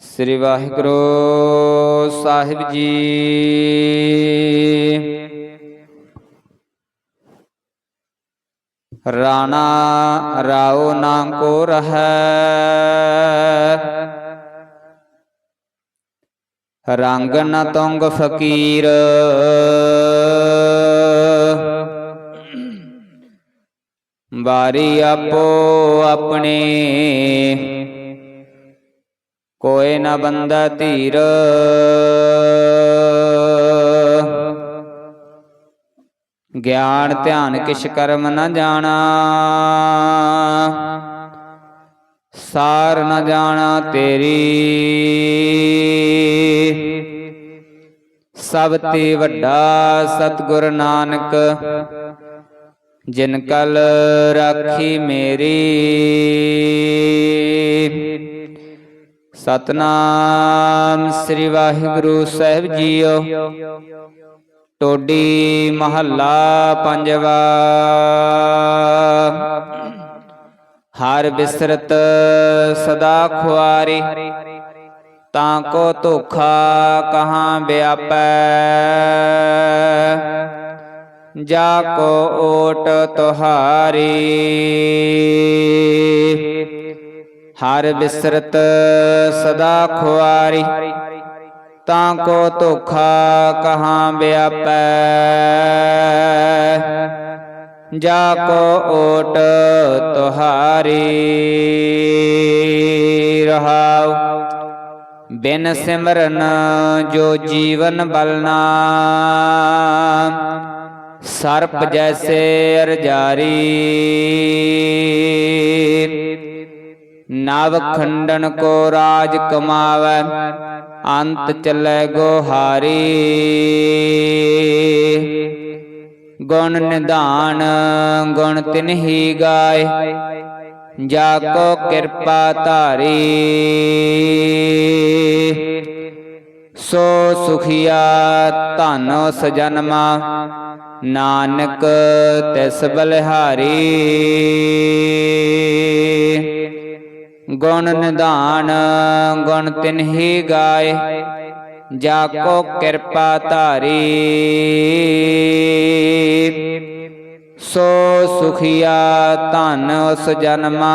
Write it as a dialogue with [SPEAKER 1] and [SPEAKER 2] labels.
[SPEAKER 1] ਸ੍ਰੀ ਵਾਹਿਗੁਰੂ ਸਾਹਿਬ ਜੀ। ਰਾਣਾ ਰਾਓ ਨਾ ਕੋ ਰਹੈ। ਰੰਗ ਨ ਤੁੰਗ ਫਕੀਰ। ਵਾਰੀ ਆਪੋ ਆਪਣੇ। ਕੋਏ ਨਾ ਬੰਦਾ ਧੀਰ। ਗਿਆਨ, ਧਿਆਨ ਕਿਛ ਕਰਮ ਨਾ ਜਾਣਾ। ਸਾਰ ਨਾ ਜਾਣਾ ਤੇਰੀ। ਸਭ ਤੇ ਵੱਡਾ ਸਤਿਗੁਰ ਨਾਨਕ। ਜਿਨ ਕਲ ਰਾਖੀ ਮੇਰੀ। ਸਤਨਾਮ ਸ੍ਰੀ ਵਾਹਿਗੁਰੂ ਸਾਹਿਬ ਜੀਓ। ਟੋਡੀ ਮਹੱਲਾ ਪੰਜਵਾ। ਹਰ ਬਿਸਰਤ ਸਦਾ ਖੁਆਰੀ। ਤਾਂ ਕੋ ਧੋਖਾ ਕਹਾਂ ਵਿਆਪੈ। ਜਾ ਕੋ ਓਟ ਤੁਹਾਰੀ। ਹਰ ਬਿਸਰਤ ਸਦਾ ਖੁਆਰੀ। ਤਾਂ ਕੋ ਧੋਖਾ ਕਹਾਂ ਵਿਆਪੈ। ਜਾ ਕੋ ਓਟ ਤੁਹਾਰੀ। ਰਹਾਉ ਬਿਨ ਸਿਮਰਨ ਜੋ ਜੀਵਨ ਬਲਨਾ। ਸਰਪ ਜੈਸੇ ਅਰਜਾਰੀ। ਨਵ ਖੰਡਨ ਕੋ ਰਾਜ ਕਮਾਵੈ, ਅੰਤ ਚਲੇ ਗੋਹਾਰੀ। ਗੁਣ ਨਿਧਾਨ, ਗੁਣ ਤਿਨਹੀ ਗਾਏ, ਜਾ ਕੋ ਕਿਰਪਾ ਧਾਰੀ। ਸੋ ਸੁਖੀਆ ਧਨ ਸਜਨਮਾ। ਨਾਨਕ ਤਿਸ ਬਲਿਹਾਰੀ। ਗੁਣ ਨਿਧਾਨ, ਗੁਣ ਤਿਨਹੀ ਗਾਏ। ਜਾ ਕੋ ਕਿਰਪਾ ਧਾਰੀ। ਸੋ ਸੁਖੀਆ ਧਨ ਉਸ ਜਨਮਾ